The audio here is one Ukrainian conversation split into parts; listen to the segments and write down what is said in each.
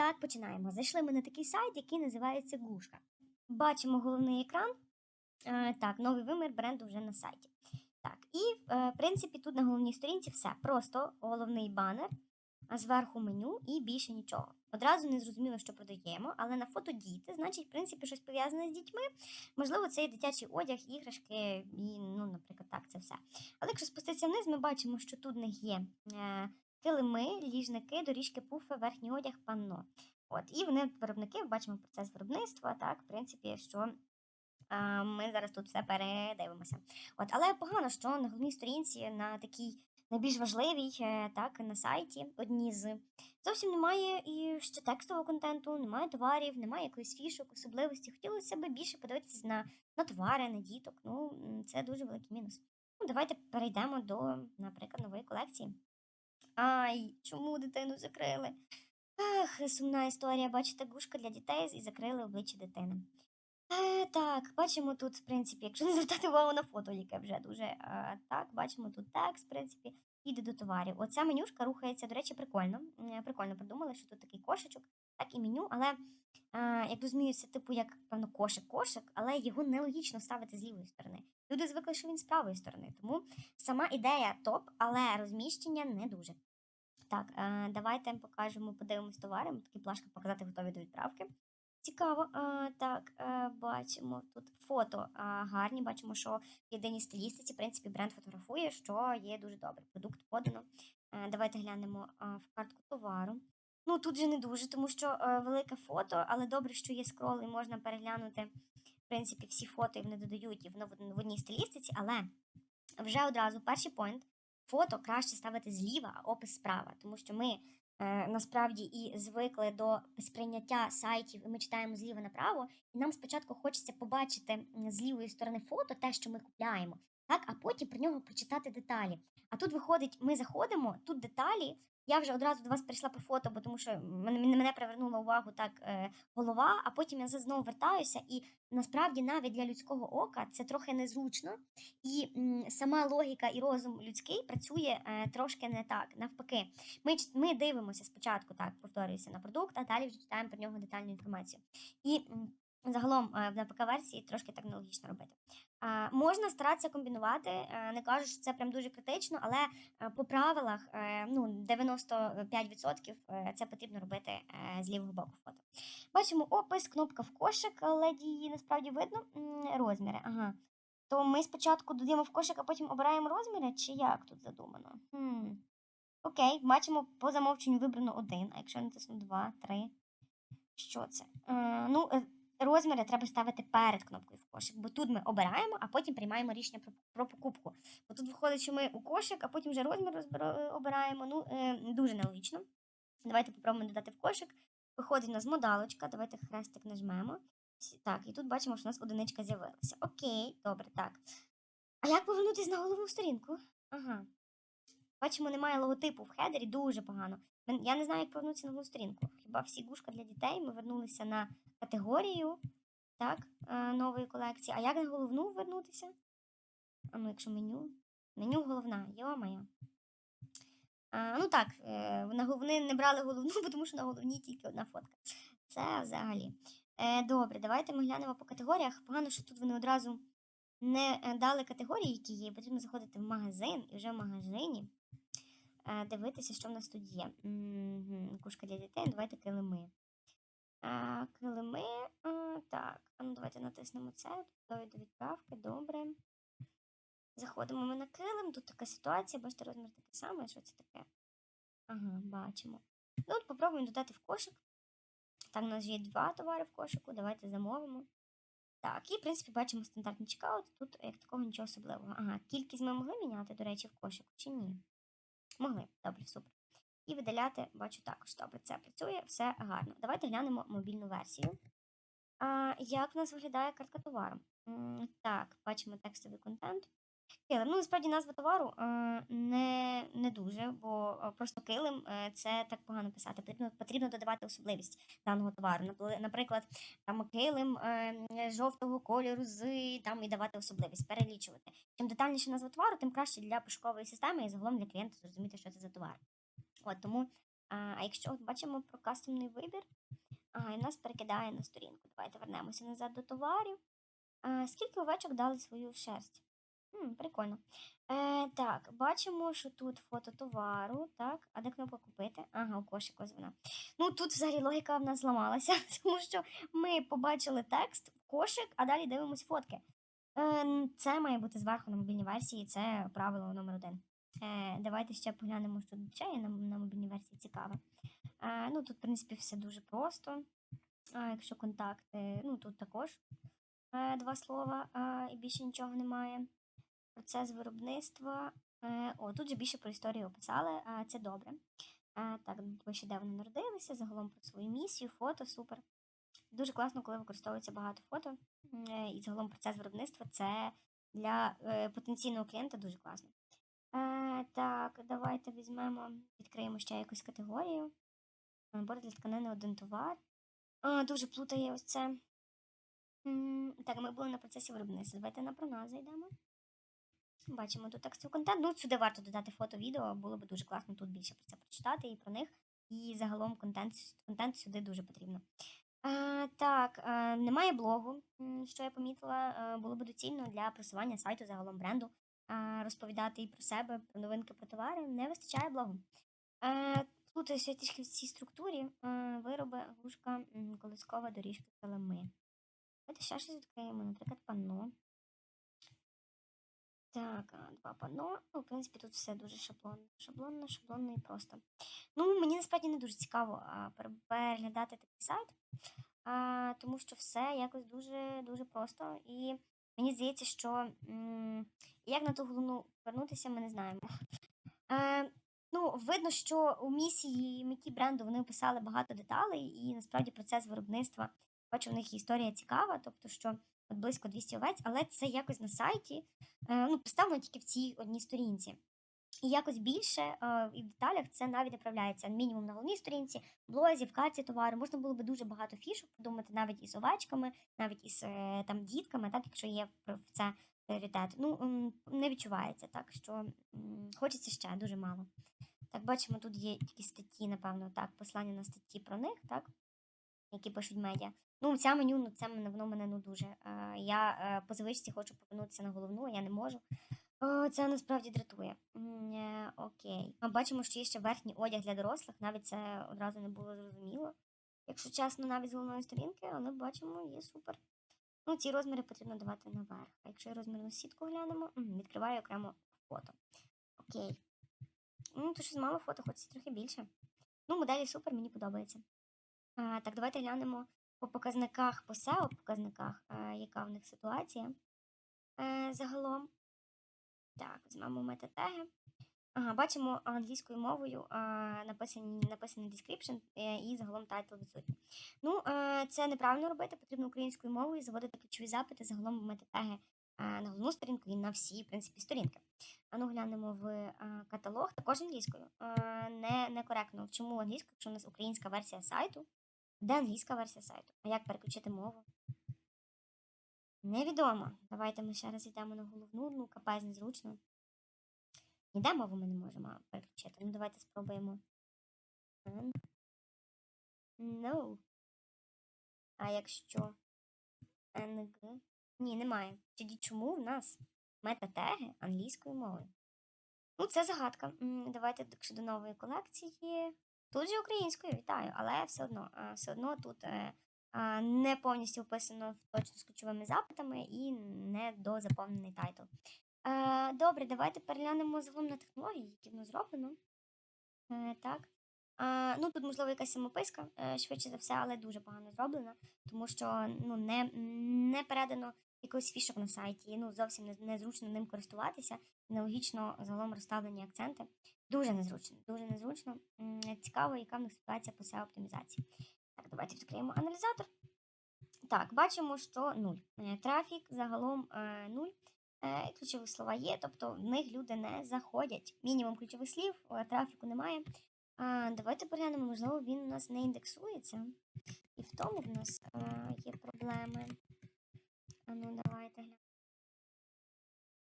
так, починаємо. Зайшли ми на такий сайт, який називається Гушка. Бачимо головний екран. Е, так, новий вимір бренду вже на сайті. Так, і е, в принципі тут на головній сторінці все. Просто головний банер, а зверху меню і більше нічого. Одразу не зрозуміло, що продаємо, але на фото діти, значить, в принципі, щось пов'язане з дітьми. Можливо, це і дитячий одяг, іграшки, і, ну, наприклад, так, це все. Але якщо спуститися вниз, ми бачимо, що тут в них є е, килими, ліжники, доріжки, пуфи, верхній одяг, панно. От, і вони виробники, бачимо процес виробництва, так, в принципі, що ми зараз тут все передивимося. От, але погано, що на головній сторінці на такій найбільш важливій, е, так, на сайті, одні з зовсім немає і ще текстового контенту, немає товарів, немає якоїсь фішок, особливості. Хотілося б більше подивитися на, на товари, на діток. Ну, це дуже великий мінус. Ну, давайте перейдемо до, наприклад, нової колекції. Ай, чому дитину закрили? Ах, сумна історія. Бачите, гушка для дітей і закрили обличчя дитини. Е, так, бачимо тут, в принципі, якщо не звертати увагу на фото, яке вже дуже е, так, бачимо тут текст, в принципі, іде до товарів. Оця менюшка рухається, до речі, прикольно. Прикольно придумали, що тут такий кошечок, так і меню, але е, як розумію, це типу як певно кошик-кошик, але його нелогічно ставити з лівої сторони. Люди звикли, що він з правої сторони. Тому сама ідея топ, але розміщення не дуже. Так, е, давайте покажемо, подивимось товари. Такі плашки показати готові до відправки. Цікаво. Е, так, е, бачимо тут фото гарні. Бачимо, що в єдиній стилістиці, в принципі, бренд фотографує, що є дуже добре. Продукт подано. Давайте глянемо в картку товару. Ну, тут же не дуже, тому що велике фото, але добре, що є скрол, і можна переглянути, в принципі, всі фото, і вони додають в одній стилістиці, але вже одразу перший поінт. Фото краще ставити зліва, а опис справа, тому що ми е, насправді і звикли до сприйняття сайтів, і ми читаємо зліва направо, і нам спочатку хочеться побачити з лівої сторони фото, те, що ми купляємо, так, а потім про нього прочитати деталі. А тут виходить, ми заходимо, тут деталі. Я вже одразу до вас прийшла по фото, бо тому що мене, мене привернула увагу так е, голова, а потім я знову вертаюся, і насправді навіть для людського ока це трохи незручно. І м, сама логіка і розум людський працює е, трошки не так. Навпаки, ми, ми дивимося спочатку, так повторююся на продукт, а далі вже читаємо про нього детальну інформацію. І загалом е, в НПК версії трошки так нелогічно робити. Можна старатися комбінувати, е, не кажу, що це прям дуже критично, але е, по правилах ну, 95% е, це потрібно робити з лівого боку фото. Бачимо опис, кнопка в кошик, але її насправді видно розміри. Ага. То ми спочатку додаємо в кошик, а потім обираємо розміри, чи як тут задумано? Хм. Окей, бачимо по замовченню вибрано один, а якщо натисну два, три. Що це? Е, ну, розміри треба ставити перед кнопкою в кошик, бо тут ми обираємо, а потім приймаємо рішення про, про покупку. Бо тут виходить, що ми у кошик, а потім вже розмір е, обираємо. Ну, е, дуже нелогічно. Давайте попробуємо додати в кошик. Виходить у нас модалочка. Давайте хрестик нажмемо. Так, і тут бачимо, що у нас одиничка з'явилася. Окей, добре, так. А як повернутися на головну сторінку? Ага. Бачимо, немає логотипу в хедері, дуже погано. Я не знаю, як повернутися на головну сторінку. Хіба всі гушка для дітей? Ми вернулися на категорію так, е, нової колекції. А як на головну вернутися? А ну, якщо меню. Меню головна, йо-моє. А, ну так, е, головни не брали головну, тому що на головній тільки одна фотка. Це взагалі. Е, добре, давайте ми глянемо по категоріях. Погано, що тут вони одразу не дали категорії, які є. Потрібно заходити в магазин і вже в магазині дивитися, що в нас тут є. Кушка для дітей, давайте килими. Килими, так, ну давайте натиснемо це. Готові до відправки, добре. Заходимо ми на килим, тут така ситуація, бачите, розмір такий самий, що це таке? Ага, бачимо. Ну, от попробуємо додати в кошик. Там у нас є два товари в кошику, давайте замовимо. Так, і в принципі бачимо стандартний чекаут. Тут як такого нічого особливого. Ага, кількість ми могли міняти, до речі, в кошику чи ні? Могли, добре, супер. І видаляти, бачу також. Добре, це працює, все гарно. Давайте глянемо мобільну версію. А, як в нас виглядає картка товару? Так, бачимо текстовий контент. Килим. Ну, насправді назва товару е, не, не дуже, бо е, просто килим е, це так погано писати. Потрібно, потрібно додавати особливість даного товару. Наприклад, там килим жовтого кольору з там і давати особливість, перелічувати. Чим детальніше назва товару, тим краще для пошукової системи і загалом для клієнта зрозуміти, що це за товар. От тому А, а якщо от бачимо про кастомний вибір, ага, і нас перекидає на сторінку. Давайте вернемося назад до товарів. А, скільки овечок дали свою шерсть? М, прикольно. Е, так, бачимо, що тут фото товару, так, а де кнопка купити? Ага, у кошик ось вона. Ну тут взагалі логіка в нас зламалася, тому що ми побачили текст, кошик, а далі дивимось фотки. Е, це має бути зверху на мобільній версії, це правило номер один. Е, давайте ще поглянемо, що тут ще на, на мобільній версії цікаве. Е, ну тут, в принципі, все дуже просто. А якщо контакти, ну тут також е, два слова е, і більше нічого немає. Процес виробництва. Е, о, тут же більше про історію описали, е, це добре. Е, так, пише, де вони народилися, загалом про свою місію, фото, супер. Дуже класно, коли використовується багато фото. е, І загалом процес виробництва це для е, потенційного клієнта дуже класно. Е, так, давайте візьмемо, відкриємо ще якусь категорію. Набор для тканини один товар. А, дуже плутає ось це. Так, ми були на процесі виробництва. Давайте на про нас зайдемо. Бачимо тут текстовий контент. Ну, сюди варто додати фото, відео, було б дуже класно тут більше про це прочитати і про них. І загалом контент, контент сюди дуже потрібно. А, так, а, немає блогу, що я помітила, було б доцільно для просування сайту загалом бренду, розповідати і про себе, про новинки, про товари. Не вистачає блогу. Е, Плутаюся трішки в цій структурі. Е, вироби, глушка, м, колискова доріжка, килими. Давайте ще щось відкриємо, наприклад, панно. Так, два панно. Ну, в принципі, тут все дуже шаблонно. Шаблонно, шаблонно і просто. Ну, мені насправді не дуже цікаво переглядати такий сайт, тому що все якось дуже дуже просто. І мені здається, що як на ту глину повернутися, ми не знаємо. Е, ну, видно, що у місії Мікі бренду вони описали багато деталей, і насправді процес виробництва. Бачу, у них історія цікава, тобто, що от близько 200 овець, але це якось на сайті е, ну, представлено тільки в цій одній сторінці. І якось більше е, і в деталях це навіть направляється мінімум на головній сторінці, блозі, в карті товару. Можна було би дуже багато фішок придумати навіть із овечками, навіть із е, там дітками, так якщо є в це пріоритет. Ну не відчувається так, що хочеться ще дуже мало. Так, бачимо, тут є такі статті, напевно, так, послання на статті про них, так, які пишуть медіа. Ну, ця меню, ну це воно мене ну дуже. Е, я е, по звичці хочу повернутися на головну, я не можу. О, це насправді дратує. Е, окей. Ми бачимо, що є ще верхній одяг для дорослих, навіть це одразу не було зрозуміло. Якщо чесно, навіть з головної сторінки, але бачимо, є супер. Ну, ці розміри потрібно давати наверх. А якщо розмірну сітку глянемо, відкриваю окремо фото. Окей. Ну, то щось мало фото, хочеться трохи більше. Ну, моделі супер, мені подобається. А, так, давайте глянемо по показниках, по SEO показниках, а, яка в них ситуація. Е, загалом. Так, візьмемо метатеги. Ага, бачимо англійською мовою а, написаний description е, і загалом тайтл відсутній. Ну, е, це неправильно робити, потрібно українською мовою заводити ключові запити, загалом метатеги е, на головну сторінку і на всі, в принципі, сторінки. А ну глянемо в каталог, також англійською. Не, некоректно. Чому англійською, якщо у нас українська версія сайту? Де англійська версія сайту? А як переключити мову? Невідомо. Давайте ми ще раз йдемо на головну, ну капець незручно. Ніде мову ми не можемо переключити. Ну давайте спробуємо. No. А якщо NG? Ні, немає. Тоді чому в нас метатеги англійською мовою? Ну, це загадка. Давайте якщо до нової колекції. Тут же українською, вітаю, але все одно, все одно тут е, не повністю вписано точно з ключовими запитами і не дозаповнений тайтл. Е, добре, давайте переглянемо загалом на технології, які воно зроблено. Е, так. Ну, тут, можливо, якась самописка, е, швидше за все, але дуже погано зроблена, тому що ну, не, не передано якихось фішок на сайті, ну, зовсім незручно ним користуватися, нелогічно загалом розставлені акценти. Дуже незручно, дуже незручно. Цікаво, яка в них ситуація по SEO оптимізації. Так, давайте відкриємо аналізатор. Так, бачимо, що нуль. Е, Трафік загалом е, нуль. Е, ключові слова є, тобто в них люди не заходять. Мінімум ключових слів, е, трафіку немає. А, давайте поглянемо, можливо, він у нас не індексується. І в тому в нас е, є проблеми. А ну, давайте глянемо.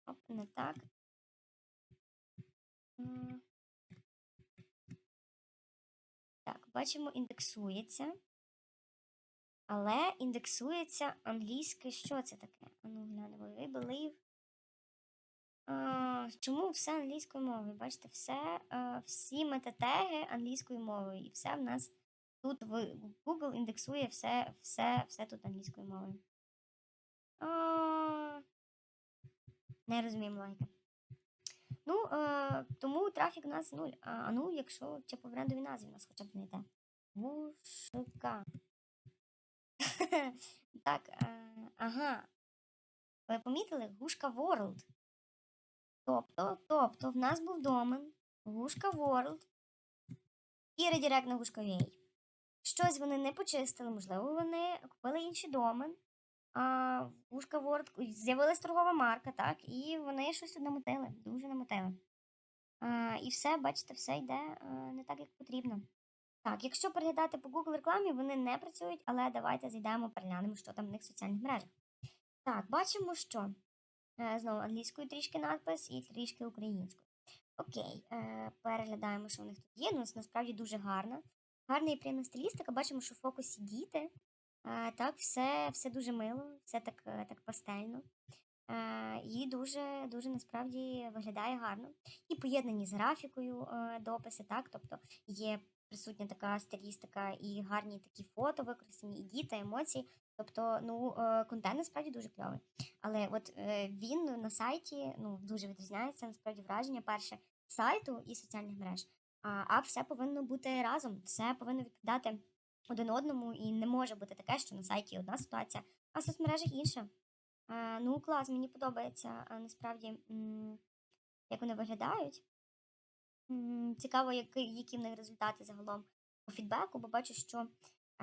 Оп, не так. Бачимо, індексується. Але індексується англійське. Що це таке? А ну глянемо. We believe. А, чому все англійською мовою? Бачите, все, а, всі метатеги англійською мовою. І все в нас тут в Google індексує все, все, все тут англійською мовою. А, не розуміємо логіки. Ну, е, тому трафік у нас нуль. А, ну, якщо чи по брендовій назві у нас хоча б не йде. Вушика. так, е, ага. Ви помітили? Гушка World. Тобто, тобто, в нас був домен, гушка World і редірект на гушка UA. Щось вони не почистили, можливо, вони купили інший домен. А в гушка з'явилась торгова марка, так, і вони щось намотили, дуже намотили. А, і все, бачите, все йде а, не так, як потрібно. Так, якщо переглядати по Google рекламі, вони не працюють, але давайте зайдемо, переглянемо, що там в них в соціальних мережах. Так, бачимо, що е, знову англійською трішки надпис і трішки українською. Окей, е, переглядаємо, що в них тут є. Ну, насправді дуже гарна. Гарна і приємна стилістика. Бачимо, що в фокусі діти. Так, все, все дуже мило, все так, е, так пастельно. Е, і дуже, дуже насправді виглядає гарно. І поєднані з графікою е, дописи, так, тобто є присутня така стилістика і гарні такі фото використані, і діти, емоції. Тобто, ну, контент насправді дуже кльовий. Але от він на сайті ну, дуже відрізняється, насправді враження перше сайту і соціальних мереж. А все повинно бути разом, все повинно відповідати один одному, і не може бути таке, що на сайті одна ситуація, а в соцмережах інша. Е, ну, клас, мені подобається е, насправді, як вони виглядають. Цікаво, які, в них результати загалом по фідбеку, бо бачу, що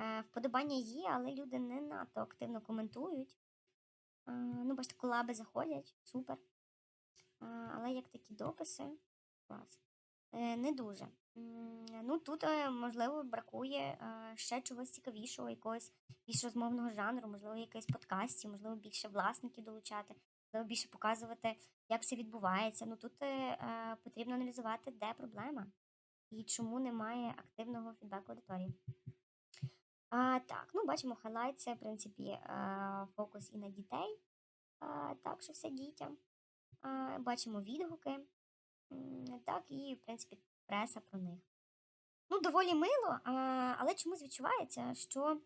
е, вподобання є, але люди не надто активно коментують. Ну, бачите, колаби заходять, супер. Але як такі дописи, клас. Е, не дуже. Ну, тут, е, можливо, бракує е, ще чогось цікавішого, якогось більш розмовного жанру, можливо, якихось подкастів, можливо, більше власників долучати, можливо, більше показувати, як все відбувається. Ну тут потрібно аналізувати, де проблема і чому немає активного фідбеку аудиторії. А, так, ну бачимо, хайлайт це, в принципі, фокус і на дітей. А, так, що все дітям. А, бачимо відгуки. Так, і, в принципі, преса про них. Ну, доволі мило, але чомусь відчувається, що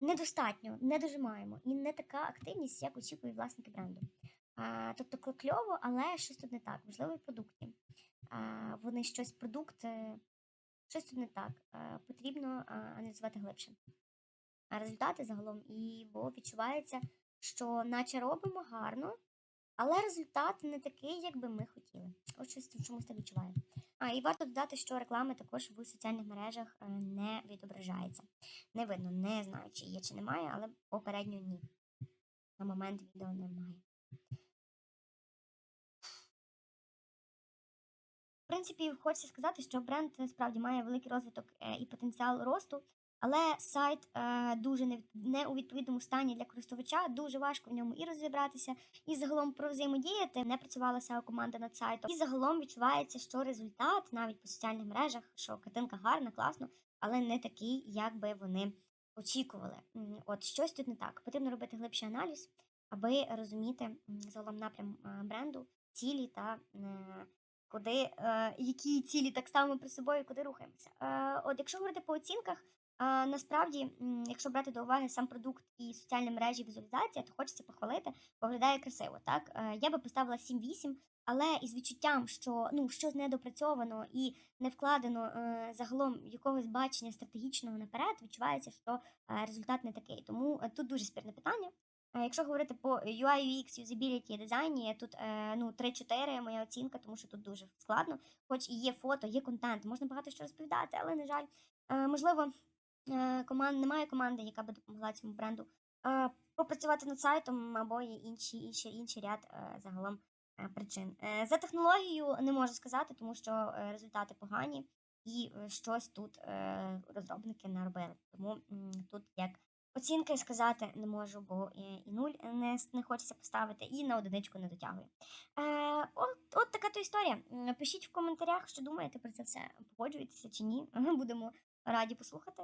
недостатньо, не дожимаємо. І не така активність, як очікують власники бренду. Тобто кльово, але щось тут не так. Можливо, і. А, вони щось, продукт, е, щось тут не так. Потрібно аналізувати глибше. А результати загалом, і бо відчувається, що наче робимо гарно, але результат не такий, як би ми хотіли. Ось щось чомусь так відчуваю. А, і варто додати, що реклами також в соціальних мережах е, не відображається. Не видно, не знаю, чи є, чи немає, але попередньо ні. На момент відео немає. В принципі, хочеться сказати, що бренд насправді має великий розвиток е, і потенціал росту, але сайт е, дуже не, не у відповідному стані для користувача, дуже важко в ньому і розібратися, і загалом про взаємодіяти. Не працювала SEO команда над сайтом. І загалом відчувається, що результат навіть по соціальних мережах, що картинка гарна, класно, але не такий, як би вони очікували. От щось тут не так. Потрібно робити глибший аналіз, аби розуміти загалом напрям е, бренду, цілі та е, куди, е, які цілі так ставимо при собою, куди рухаємося. Е, от якщо говорити по оцінках, насправді, якщо брати до уваги сам продукт і соціальні мережі, візуалізація, то хочеться похвалити, виглядає красиво. Так Е, я би поставила 7-8, але із відчуттям, що ну щось недопрацьовано і не вкладено е, загалом якогось бачення стратегічного наперед, відчувається, що е, результат не такий. Тому тут дуже спірне питання. Якщо говорити по UI, UX, юзабіліті, дизайні, тут ну 3-4 моя оцінка, тому що тут дуже складно. Хоч і є фото, є контент, можна багато що розповідати, але на жаль, можливо, команд немає команди, яка би допомогла цьому бренду е, попрацювати над сайтом або інші, інші, інший ряд е, загалом е, причин. Е, За технологію не можу сказати, тому що е, результати погані і е, щось тут е, розробники наробили. Тому тут як оцінки сказати не можу, бо і, нуль не, не хочеться поставити, і на одиничку не дотягую. Е, от, от така то історія. Пишіть в коментарях, що думаєте про це все. Погоджуєтеся чи ні. Будемо Раді послухати.